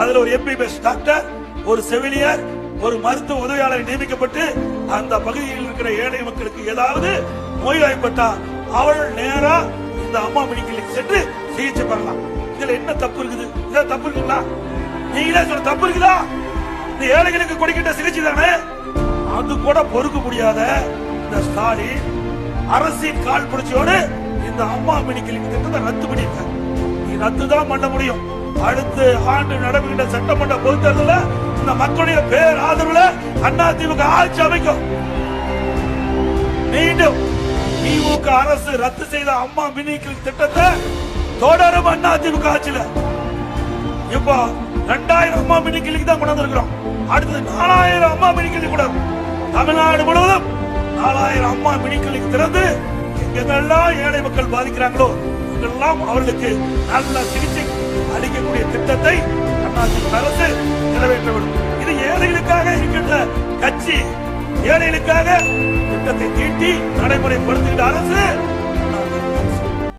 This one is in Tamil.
அதுல ஒரு எம்பிபிஎஸ் டாக்டர் ஒரு செவிலியர் ஒரு மருத்துவ உதவியாளர் நியமிக்கப்பட்டு அந்த பகுதியில் இருக்கிற ஏழை மக்களுக்கு ஏதாவது நோய்வாய்ப்பட்டா அவள் நேரா இந்த அம்மா மெடிக்கலுக்கு சென்று சிகிச்சை பெறலாம். இதுல என்ன தப்பு இருக்குது? இதுல தப்பு இருக்குங்களா? நீங்களே சொல்ல தப்பு இருக்குதா? இந்த ஏழைகளுக்கு கொடுக்கின்ற சிகிச்சை தானே? அது கூட பொறுக்க முடியாத இந்த ஸ்டாலின் அரசின் கால் பிடிச்சியோடு இந்த அம்மா மெடிக்கல் திட்டத்தை ரத்து பண்ணியிருக்காங்க நீ ரத்து தான் பண்ண முடியும். அடுத்த ஆண்டு நடைபெறுகின்ற சட்டமன்ற பொதுத் தேர்தலில் இந்த மக்களுடைய பேர் ஆதரவுல அண்ணா திமுக ஆட்சி அமைக்கும். மீண்டும் திமுக அரசு ரத்து செய்த அம்மா மினிக்கல் திட்டத்தை தொடரும் அண்ணா திமுக ஆட்சியில. இப்போ ரெண்டாயிரம் அம்மா மினி கிளினிக் தான் கொண்டு வந்திருக்கிறோம். அடுத்து நாலாயிரம் அம்மா மினி கூட தமிழ்நாடு முழுவதும் நாலாயிரம் அம்மா மினி கிளினிக் திறந்து எங்கெல்லாம் ஏழை மக்கள் பாதிக்கிறாங்களோ அங்கெல்லாம் அவர்களுக்கு நல்ல சிகிச்சை அளிக்கக்கூடிய திட்டத்தை அண்ணாதிமுக அரசு நிறைவேற்ற வேண்டும் இது ஏழைகளுக்காக இருக்கின்ற கட்சி. ஏழைகளுக்காக திட்டத்தை தீட்டி நடைமுறைப்படுத்துகின்ற அரசு